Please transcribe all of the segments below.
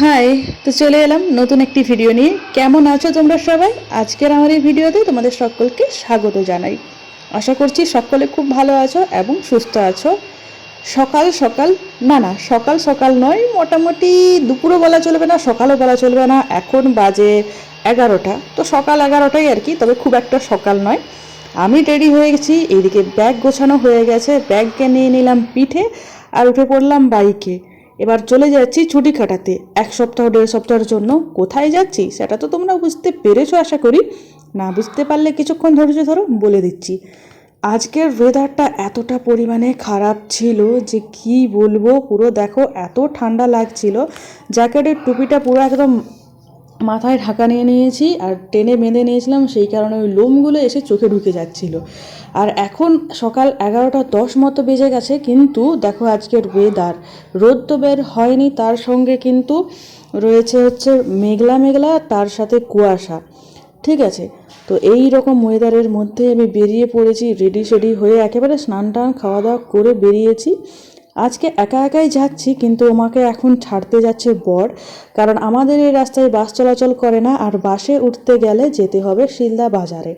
High তো চলে এলাম নতুন একটি ভিডিও নিয়ে। কেমন আছো তোমরা সবাই? আজকের আমার এই ভিডিওতে তোমাদের সকলকে স্বাগত জানাই। আশা করছি সকলে খুব ভালো আছো এবং সুস্থ আছো। সকাল সকাল, না না, সকাল সকাল নয়, মোটামুটি দুপুরও বলা চলবে না, সকালও বলা চলবে না। এখন বাজে এগারোটা। তো সকাল এগারোটাই আর কি, তবে খুব একটা সকাল নয়। আমি রেডি হয়ে গেছি, এইদিকে ব্যাগ গোছানো হয়ে গেছে। ব্যাগকে নিয়ে নিলাম পিঠে আর উঠে পড়লাম বাইকে। এবার চলে যাচ্ছি ছুটি কাটাতে। এক সপ্তাহ, দেড় সপ্তাহের জন্য কোথায় যাচ্ছি সেটা তো তোমরা বুঝতে পেরেছ, আশা করি। না বুঝতে পারলে কিছুক্ষণ ধৈর্য ধরো, বলে দিচ্ছি। আজকের ওয়েদারটা এতটা পরিমাণে খারাপ ছিল যে কি বলব, পুরো দেখো এত ঠান্ডা লাগছিল। জ্যাকেটের টুপিটা পুরো একদম মাথায় ঢাকা নিয়ে নিয়েছি আর টেনে বেঁধে নিয়েছিলাম, সেই কারণে ওই লোমগুলো এসে চোখে ঢুকে যাচ্ছিল। আর এখন সকাল এগারোটা দশ মতো বেজে গেছে, কিন্তু দেখো আজকের ওয়েদার রোদ তো বের হয়নি, তার সঙ্গে কিন্তু রয়েছে হচ্ছে মেঘলা মেঘলা, তার সাথে কুয়াশা। ঠিক আছে, তো এই রকম ওয়েদারের মধ্যে আমি বেরিয়ে পড়েছি রেডি সেডি হয়ে একেবারে স্নান টান খাওয়া দাওয়া করে বেরিয়েছি। আজকে একা একাই যাচ্ছি, কিন্তু আমাকে এখন ছাড়তে যাচ্ছে বর। কারণ আমাদের এই রাস্তায় বাস চলাচল করে না, আর বাসে উঠতে গেলে যেতে হবে শিলদা বাজারে।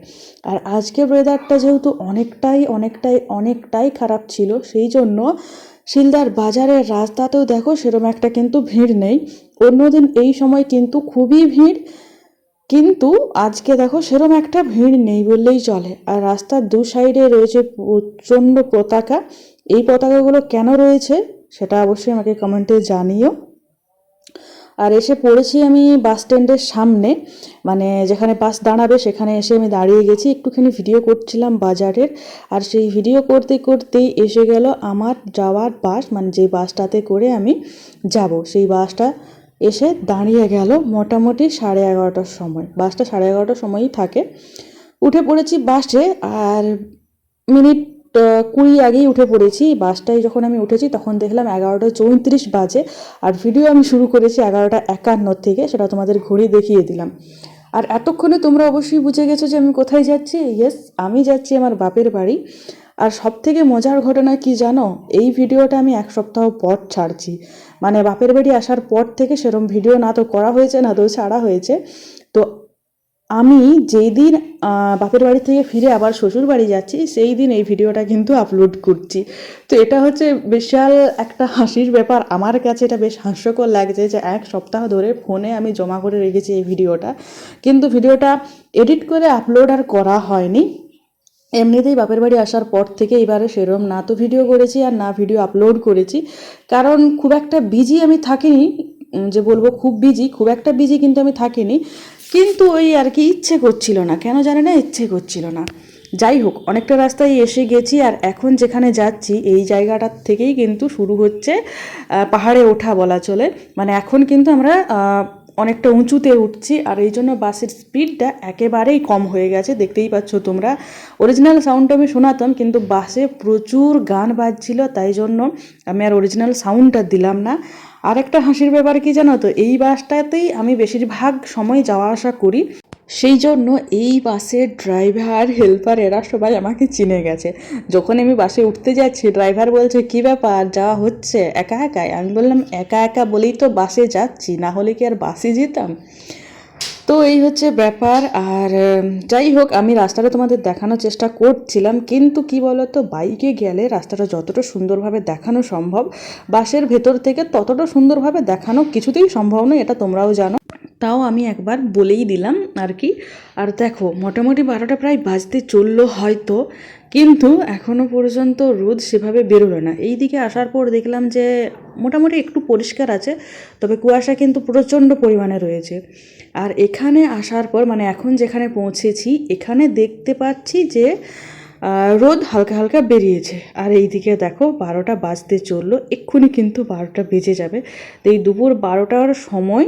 আর আজকে ওয়েদারটা যেহেতু অনেকটাই অনেকটাই অনেকটাই খারাপ ছিল, সেই জন্য শিলদার বাজারের রাস্তাতেও দেখো সেরকম একটা কিন্তু ভিড় নেই। অন্যদিন এই সময় কিন্তু খুবই ভিড়, কিন্তু আজকে দেখো সেরকম একটা ভিড় নেই বললেই চলে। আর রাস্তার দু সাইডে রয়েছে প্রচণ্ড পতাকা এই পতাকাগুলো কেন রয়েছে সেটা অবশ্যই আমাকে কমেন্টে জানিও। আর এসে পড়েছি আমি বাস স্ট্যান্ডের সামনে মানে যেখানে বাস দাঁড়াবে সেখানে এসে আমি দাঁড়িয়ে গেছি, একটুখানি ভিডিও করছিলাম বাজারের। আর সেই ভিডিও করতে করতেই এসে গেল আমার যাওয়ার বাস মানে যে বাসটাতে করে আমি যাব। সেই বাসটা এসে দাঁড়িয়ে গেল মোটামুটি সাড়ে এগারোটার সময়। বাসটা সাড়ে এগারোটার সময়ই থাকে। উঠে পড়েছি বাসে, আর মিনিট কুড়ি আগেই উঠে পড়েছি, বাসটায় যখন আমি উঠেছি তখন দেখলাম এগারোটা চৌত্রিশ বাজে আর ভিডিও আমি শুরু করেছি এগারোটা একান্ন থেকে, সেটা তোমাদের ঘড়ি দেখিয়ে দিলাম। আর এতক্ষণে তোমরা অবশ্যই বুঝে গেছো যে আমি কোথায় যাচ্ছি? ইয়েস আমি যাচ্ছি আমার বাপের বাড়ি। আর সব থেকে মজার ঘটনা কি জানো? এই ভিডিওটা আমি এক সপ্তাহ পর ছাড়ছি। মানে বাপের বাড়ি আসার পর থেকে সেরকম ভিডিও না তো করা হয়েছে, না তো ছাড়া হয়েছে। তো আমি যেই দিন বাপের বাড়ি থেকে ফিরে আবার শ্বশুর বাড়ি যাচ্ছি, সেই দিন এই ভিডিওটা কিন্তু আপলোড করছি। তো এটা হচ্ছে বিশাল একটা হাসির ব্যাপার। আমার কাছে এটা বেশ হাস্যকর লাগছে যে এক সপ্তাহ ধরে ফোনে আমি জমা করে রেখেছি এই ভিডিওটা। কিন্তু ভিডিওটা এডিট করে আপলোড আর করা হয়নি। এমনিতেই বাপের বাড়ি আসার পর থেকে এবারে সেরম না তো ভিডিও করেছি আর না ভিডিও আপলোড করেছি। কারণ খুব একটা বিজি আমি থাকিনি যে বলব খুব বিজি খুব একটা বিজি কিন্তু আমি থাকিনি। কিন্তু ওই আর কি ইচ্ছে করছিল না, কেন জানে না, ইচ্ছে করছিল না। যাই হোক, অনেকটা রাস্তায় এসে গেছি আর এখন যেখানে যাচ্ছি, এই জায়গাটার থেকেই কিন্তু শুরু হচ্ছে পাহাড়ে ওঠা বলা চলে। মানে এখন কিন্তু আমরা অনেকটা উঁচুতে উঠছি আর এই জন্য বাসের স্পিডটা একেবারেই কম হয়ে গেছে, দেখতেই পাচ্ছ তোমরা। অরিজিনাল সাউন্ডটা আমি শোনাতাম, কিন্তু বাসে প্রচুর গান বাজছিল, তাই জন্য আমি আর অরিজিনাল সাউন্ডটা দিলাম না। আর একটা হাসির ব্যাপার কি জানো তো? এই বাসটাতেই আমি বেশিরভাগ সময় যাওয়া আসা করি। সেই জন্য এই বাসের ড্রাইভার, হেল্পার এরা সবাই আমাকে চিনে গেছে। যখন আমি বাসে উঠতে যাচ্ছি, ড্রাইভার বলছে, কি ব্যাপার? যাওয়া হচ্ছে? একা একাই? আমি বললাম, একা একা বলেই তো বাসে যাচ্ছি, না হলে কি আর বাসে যেতাম? তো এই হচ্ছে ব্যাপার। আর যাই হোক, আমি রাস্তাটা তোমাদের দেখানোর চেষ্টা করছিলাম, কিন্তু কি বলতো, বাইকে গেলে রাস্তাটা যতটা সুন্দরভাবে দেখানো সম্ভব, বাসের ভেতর থেকে ততটা সুন্দরভাবে দেখানো কিছুতেই সম্ভব নয়, এটা তোমরাও জানো। তাও আমি একবার বলেই দিলাম আর কি। আর দেখো, মোটামুটি বারোটা প্রায় বাজতে চলল হয়তো, কিন্তু এখনও পর্যন্ত রোদ সেভাবে বেরোলো না। এই দিকে আসার পর দেখলাম যে মোটামুটি একটু পরিষ্কার আছে, তবে কুয়াশা কিন্তু প্রচণ্ড পরিমাণে রয়েছে। আর এখানে আসার পর মানে এখন যেখানে পৌঁছেছি, এখানে দেখতে পাচ্ছি যে রোদ হালকা হালকা বেরিয়েছে। আর এইদিকে দেখো, বারোটা বাজতে চলল। এক্ষুনি কিন্তু বারোটা বেজে যাবে। তো এই দুপুর বারোটার সময়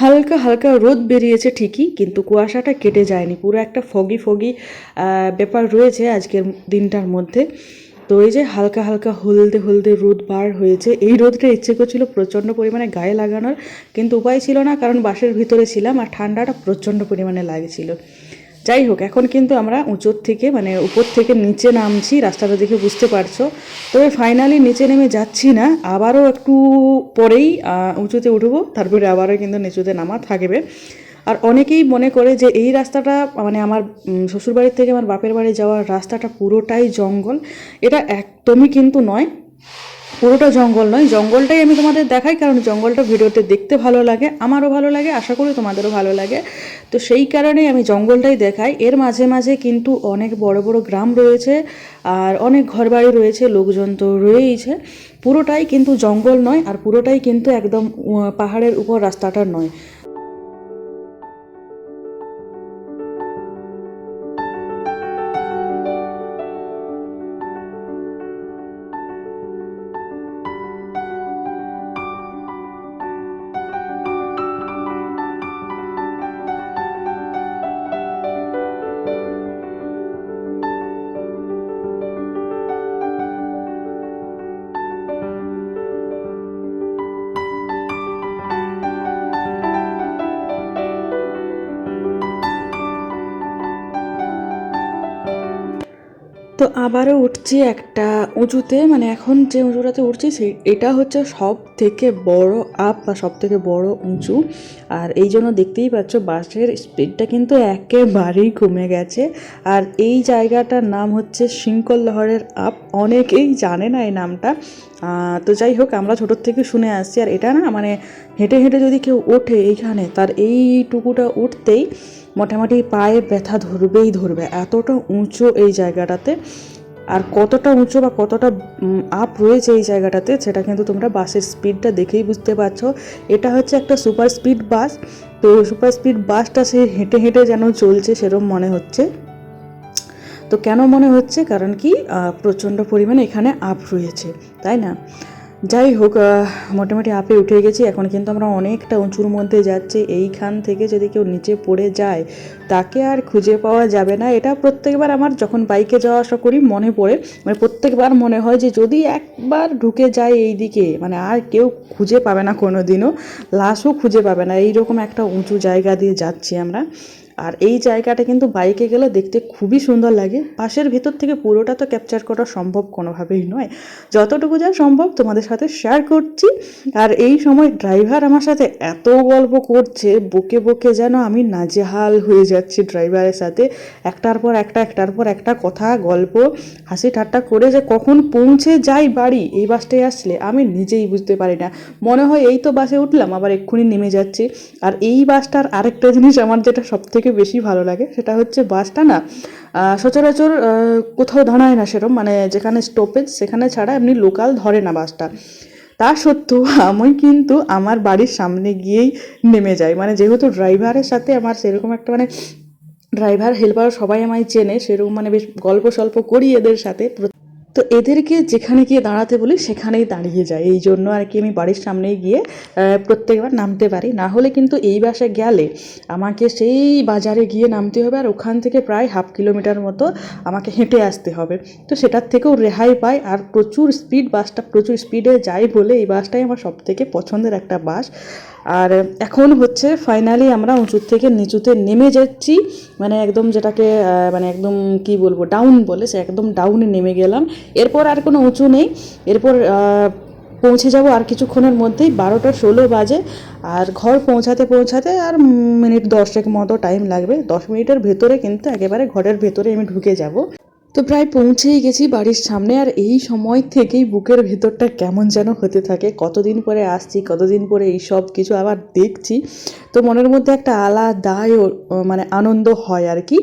হালকা হালকা রোদ বেরিয়েছে ঠিকই, কিন্তু কুয়াশাটা কেটে যায়নি। পুরো একটা ফগি ফগি ব্যাপার রয়েছে আজকের দিনটার মধ্যে। তো এই যে হালকা হালকা হলদে হলদে রোদ বার হয়েছে। এই রোদটা ইচ্ছে করছিল প্রচণ্ড পরিমাণে গায়ে লাগানোর, কিন্তু উপায় ছিল না কারণ বাসের ভিতরে ছিলাম আর ঠান্ডাটা প্রচণ্ড পরিমাণে লাগছিল। যাই হোক এখন কিন্তু আমরা উঁচুর থেকে মানে উপর থেকে নিচে নামছি, রাস্তাটা দেখে বুঝতে পারছ। তবে ফাইনালি নিচে নেমে যাচ্ছি না, আবারও একটু পরেই উঁচুতে উঠবো, তারপরে আবারও কিন্তু নিচুতে নামা থাকবে। আর অনেকেই মনে করে যে এই রাস্তাটা মানে আমার শ্বশুরবাড়ির থেকে আমার বাপের বাড়ি যাওয়ার রাস্তাটা পুরোটাই জঙ্গল। এটা একদমই কিন্তু নয়। পুরোটা জঙ্গল নয়, জঙ্গলটাই আমি তোমাদের দেখাই, কারণ জঙ্গলটা ভিডিওতে দেখতে ভালো লাগে, আমারও ভালো লাগে, আশা করি তোমাদেরও ভালো লাগে। তো সেই কারণেই আমি জঙ্গলটাই দেখাই। এর মাঝে মাঝে কিন্তু অনেক বড় বড় গ্রাম রয়েছে, আর অনেক ঘরবাড়ি রয়েছে, লোকজন তো রয়েইছে। পুরোটাই কিন্তু জঙ্গল নয়, আর পুরোটাই কিন্তু একদম পাহাড়ের উপর রাস্তাটা নয়। তো আবারও উঠছি একটা উঁচুতে মানে এখন যে উঁচুটাতে উঠছি সেই, এটা হচ্ছে সব থেকে বড় আপ বা সব থেকে বড় উঁচু। আর এই জন্য দেখতেই পাচ্ছ বাসের স্পিডটা কিন্তু একেবারেই কমে গেছে। আর এই জায়গাটার নাম হচ্ছে শিঙ্কল লহরের আপ অনেকেই জানে না এই নামটা। তো যাই হোক, আমরা ছোটোর থেকে শুনে আসছি। আর এটা না মানে হেঁটে হেঁটে যদি কেউ ওঠে এইখানে, তার এইটুকুটা উঠতেই মোটামুটি পায়ে ব্যথা ধরবেই ধরবে। এতটা উঁচু এই জায়গাটাতে, আর কতটা উঁচু বা কতটা আপ রয়েছে এই জায়গাটাতে, সেটা কিন্তু তোমরা বাসের স্পিডটা দেখেই বুঝতে পারছ। এটা হচ্ছে একটা সুপার স্পিড বাস তো সুপার স্পিড বাসটা সে হেঁটে হেঁটে যেন চলছে, সেরম মনে হচ্ছে। তো কেন মনে হচ্ছে? কারণ কি প্রচণ্ড পরিমাণে এখানে আপ রয়েছে, তাই না? যাই হোক মোটামুটি আপে উঠে গেছি। এখন কিন্তু আমরা অনেকটা উঁচুর মধ্যে যাচ্ছি। এইখান থেকে যদি কেউ নিচে পড়ে যায়, তাকে আর খুঁজে পাওয়া যাবে না। এটা প্রত্যেকবার আমার যখন বাইকে যাওয়া আসা করি, মনে পড়ে। মানে প্রত্যেকবার মনে হয় যে, যদি একবার ঢুকে যায় এই দিকে মানে আর কেউ খুঁজে পাবে না কোনো দিনও লাশও খুঁজে পাবে না। এইরকম একটা উঁচু জায়গা দিয়ে যাচ্ছি আমরা। আর এই জায়গাটা কিন্তু বাইকে গেলে দেখতে খুবই সুন্দর লাগে। পাশের ভেতর থেকে পুরোটা তো ক্যাপচার করা সম্ভব কোনোভাবেই নয়। যতটুকু যা সম্ভব তোমাদের সাথে শেয়ার করছি। আর এই সময় ড্রাইভার আমার সাথে এত গল্প করছে, বকে বকে যেন আমি নাজেহাল হয়ে যাচ্ছি ড্রাইভারের সাথে। একটার পর একটা, একটার পর একটা কথা, গল্প, হাসি ঠাট্টা করে যে কখন পৌঁছে যাই বাড়ি, এই বাসটায় আসলে আমি নিজেই বুঝতে পারি না। মনে হয় এই তো বাসে উঠলাম, আবার এক্ষুনি নেমে যাচ্ছি। আর এই বাসটার আরেকটা জিনিস আমার যেটা সব থেকে বেশি ভালো লাগে। সেটা হচ্ছে বাসটা না সচরাচর কোথাও দাঁড়ায় না সেরকম মানে যেখানে স্টপেজ সেখানে ছাড়া এমনি লোকাল ধরে না বাসটা। তা সত্ত্বেও আমি কিন্তু আমার বাড়ির সামনে গিয়েই নেমে যাই। মানে যেহেতু ড্রাইভারের সাথে আমার সেরকম একটা মানে ড্রাইভার হেল্পার সবাই আমায় চেনে, সেরকম মানে বেশ গল্প সল্প করি এদের সাথে। তো এদেরকে যেখানে গিয়ে দাঁড়াতে বলি, সেখানেই দাঁড়িয়ে যায়। এই জন্য আর কি আমি বাড়ির সামনে গিয়ে প্রত্যেকবার নামতে পারি। না হলে কিন্তু এই বাসে গেলে আমাকে সেই বাজারে গিয়ে নামতে হবে আর ওখান থেকে প্রায় হাফ কিলোমিটার মতো আমাকে হেঁটে আসতে হবে। তো সেটার থেকেও রেহাই পাই আর প্রচুর স্পিড বাসটা প্রচুর স্পিডে যায় বলে এই বাসটাই আমার সব থেকে পছন্দের একটা বাস। আর এখন হচ্ছে ফাইনালি আমরা উঁচুর থেকে নিচুতে নেমে যাচ্ছি। মানে একদম যেটাকে মানে একদম কি বলব ডাউন বলে, সে একদম ডাউনে নেমে গেলাম। এরপর আর কোনো উঁচু নেই। এরপর পৌঁছে যাব আর কিছুক্ষণের মধ্যেই বারোটা ষোলো বাজে। আর ঘর পৌঁছাতে পৌঁছাতে আর মিনিট দশেক মতো টাইম লাগবে। দশ মিনিটের ভেতরে কিন্তু একেবারে ঘরের ভেতরে আমি ঢুকে যাব। তো প্রায় পৌঁছেই গেছি বাড়ির সামনে। আর এই সময় থেকেই বুকের ভেতরটা কেমন যেন হতে থাকে। কতদিন পরে আসছি, কতদিন পরে এই সব কিছু আবার দেখছি। তো মনের মধ্যে একটা আলাদাই মানে আনন্দ হয় আর কি।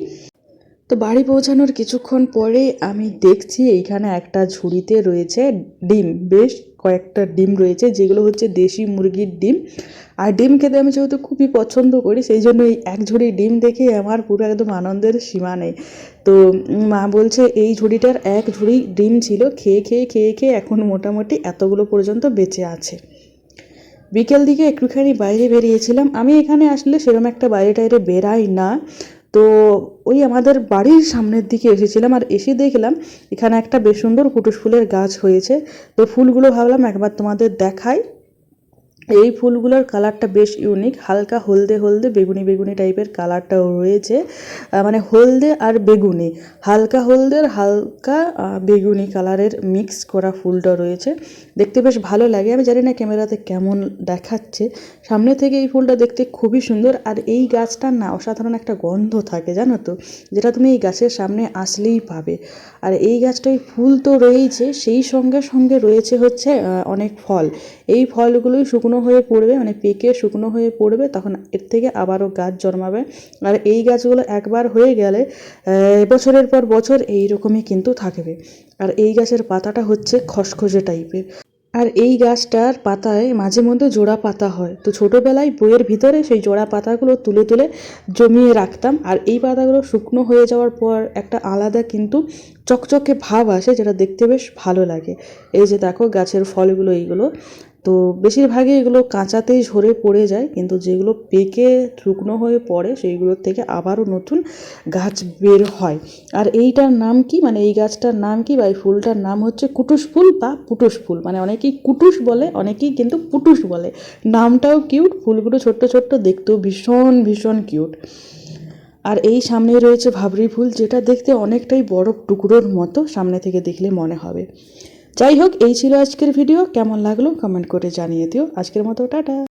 তো বাড়ি পৌঁছানোর কিছুক্ষণ পরে আমি দেখছি এইখানে একটা ঝুড়িতে রয়েছে ডিম। বেশ কয়েকটা ডিম রয়েছে, যেগুলো হচ্ছে দেশি মুরগির ডিম। আর ডিম খেতে আমি যেহেতু খুবই পছন্দ করি, সেই জন্য এই এক ঝুড়ি ডিম দেখে আমার পুরো একদম আনন্দের সীমা নেই। তো মা বলছে, এই ঝুড়িটার এক ঝুড়ি ডিম ছিল, খেয়ে খেয়ে খেয়ে খেয়ে এখন মোটামুটি এতগুলো পর্যন্ত বেঁচে আছে। বিকেল দিকে একটুখানি বাইরে বেরিয়েছিলাম। আমি এখানে আসলে সেরকম একটা বাইরে টাইরে বেরাই না। তো ওই আমাদের বাড়ির সামনের দিকে এসেছিলাম আর এসে দেখলাম এখানে একটা বেশ সুন্দর কুটুস ফুলের গাছ হয়েছে। তো ফুলগুলো ভাবলাম একবার তোমাদের দেখাই। এই ফুলগুলোর কালারটা বেশ ইউনিক হালকা হলদে হলদে বেগুনি বেগুনি টাইপের কালারটাও রয়েছে মানে হলদে আর বেগুনি হালকা হলদের হালকা আহ, বেগুনি কালারের মিক্স করা ফুলটা রয়েছে। দেখতে বেশ ভালো লাগে আমি জানি না ক্যামেরাতে কেমন দেখাচ্ছে। সামনে থেকে এই ফুলটা দেখতে খুবই সুন্দর আর এই গাছটার না অসাধারণ একটা গন্ধ থাকে জানো তো? যেটা তুমি এই গাছের সামনে আসলেই পাবে। আর এই গাছটায় ফুল তো রয়েইছে, সেই সঙ্গে সঙ্গে রয়েছে হচ্ছে অনেক ফল। এই ফলগুলোই শুকনো হয়ে পড়বে মানে পেকে শুকনো হয়ে পড়বে, তখন এর থেকে আবারও গাছ জন্মাবে। আর এই গাছগুলো একবার হয়ে গেলে বছরের পর বছর এই রকমই কিন্তু থাকবে। আর এই গাছের পাতাটা হচ্ছে খসখসে টাইপের আর এই গাছটার পাতায় মাঝে মধ্যে জোড়া পাতা হয়। তো ছোটোবেলায় বইয়ের ভিতরে সেই জোড়া পাতাগুলো তুলে তুলে জমিয়ে রাখতাম। আর এই পাতাগুলো শুকনো হয়ে যাওয়ার পর একটা আলাদা কিন্তু চকচকে ভাব আসে, যেটা দেখতে বেশ ভালো লাগে। এই যে দেখো গাছের ফলগুলো, এইগুলো। তো বেশিরভাগই এগুলো কাঁচাতেই ঝরে পড়ে যায়, কিন্তু যেগুলো পেকে শুকনো হয়ে পড়ে সেইগুলোর থেকে আবারও নতুন গাছ বের হয়। আর এইটার নাম কি? মানে এই গাছটার নাম কি বা এই ফুলটার নাম হচ্ছে কুটুস ফুল বা পুটুস ফুল? মানে অনেকেই কুটুস বলে, অনেকেই কিন্তু পুটুস বলে। নামটাও কিউট, ফুলগুলো ছোট্ট ছোট্ট, দেখতেও ভীষণ ভীষণ কিউট। আর এই সামনে রয়েছে ভাবরি ফুল, যেটা দেখতে অনেকটাই বড় টুকরোর মতো, সামনে থেকে দেখলে মনে হবে। যাই হোক, এই ছিল আজকের ভিডিও। কেমন লাগল কমেন্ট করে জানিয়ে দিও। আজকের মতো, টাটা।